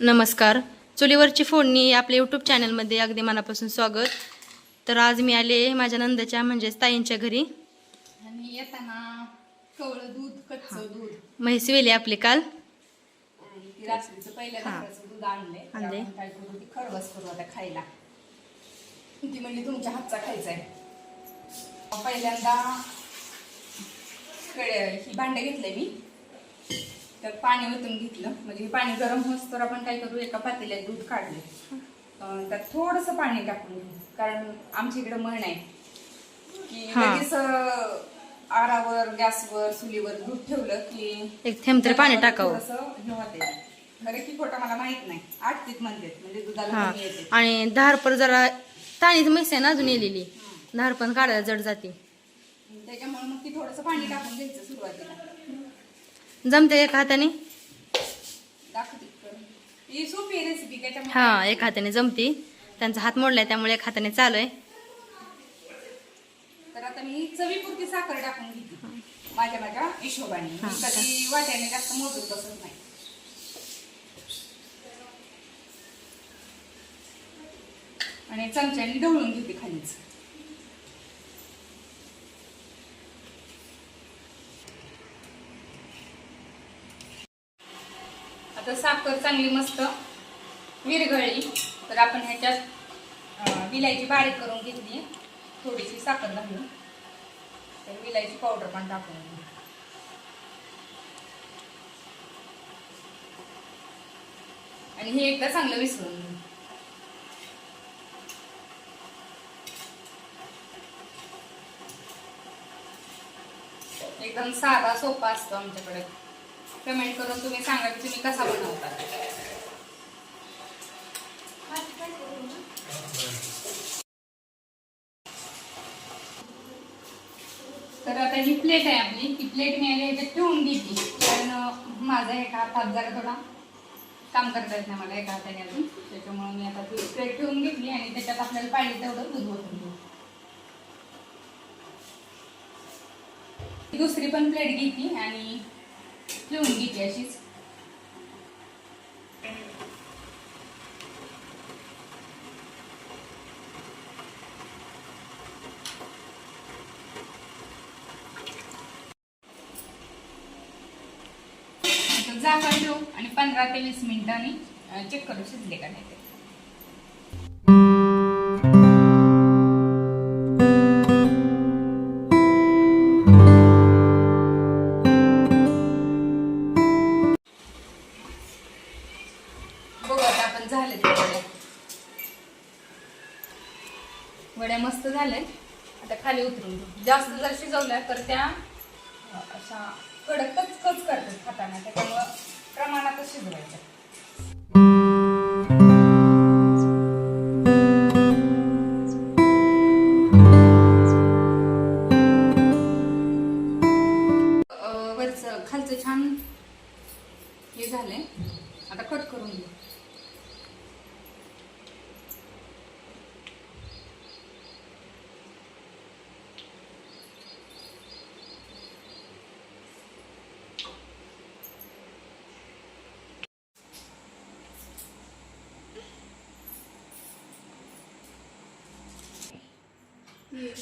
नमस्कार. चुलीवरची फोडणी आपल्या यूट्यूब चॅनलमध्ये अगदी मनापासून स्वागत. तर आज मी आले माझ्या नंदाच्या म्हणजेच ताईंच्या घरी. आणि येताना कवळं दूध कच्चं दूध. म्हैस वेली आपली काल. आणि ती रात्रीचं पहिल्या हा. रात्रीचं दूध आणलंय. तर आणलंय. आपण काय करू ती खरवस करू आता खायला. ती म्हणली तुमच्या हातचा खायचा आहे पहिल्यांदा ही भांडे घेतले मी. त्यात पाणी ओतून घेतलं. म्हणजे पाणी गरम होस तर आपण काय करू एका पातेल्यात दूध काढले. त्यात थोडंसं पाणी टाकून घेऊ. कारण आमच्या इकडे म्हण आहे की. लगेच आरावर गॅसवर चुलीवर दूध ठेवलं की एक थेंब तरी पाणी टाकावं. होते खरं की खोटं मला माहीत नाही. आठतीत म्हणतात. म्हणजे दुधाला येते. आणि धार पर जरा ताणीच म्हैस आहे ना अजून येलेली. धार पण काढायला जड जाते. त्याच्यामुळे मग ती थोडंसं पाणी टाकून घ्यायचं सुरुवातीला. जमते एका हाताने. ही हा एक हाताने जमती. त्यांचा हात मोडलाय त्यामुळे एक हाताने चालू आहे तर आता मी चवीपुरती साखर टाकून घेते. माझ्या माझ्या हिशोबाने. मी कधी वाट्याने जास्त मोजून बसत नाही. आणि चमच्याने ढवळून घेते खालीच. तर साखर चांगली मस्त विरघळली. तर आपण ह्याच्यात विलायची बारीक करून घेतली. थोडीशी साखर घालून. तर विलायची पावडर पण टाकून घेऊ. आणि हे एकदा चांगलं विसरून घेऊ. एकदम साधा सोपा असतो आमच्याकडे. कमेंट करून तुम्ही सांगा की तुम्ही कसा बनवता. तर आता ही प्लेट आहे आपली. ही प्लेट मी आली ह्याच्यात ठेवून घेतली कारण माझा एका हातात जरा थोडा काम करता येत नाही मला एका हाताने अजून. त्याच्यामुळे मी आता ती प्लेट ठेवून घेतली आणि त्याच्यात आपल्याला पाहिजे तेवढं दूध ओतून घेऊ. दुसरी पण प्लेट घेतली आणि लिहून घेते अशीच. आता झाकण ठेवू हो, आणि पंधरा ते वीस मिनिटांनी चेक करू शिजले का नाही मस्त झालंय. आता खाली उतरून घेऊ. जास्त जर शिजवल्या तर त्या अशा कडकच कच करतात खाताना. त्याच्यामुळं प्रमाणातच शिजवायचं. वरचं खालचं छान हे झालंय. आता कट करून घेऊ. Yeah.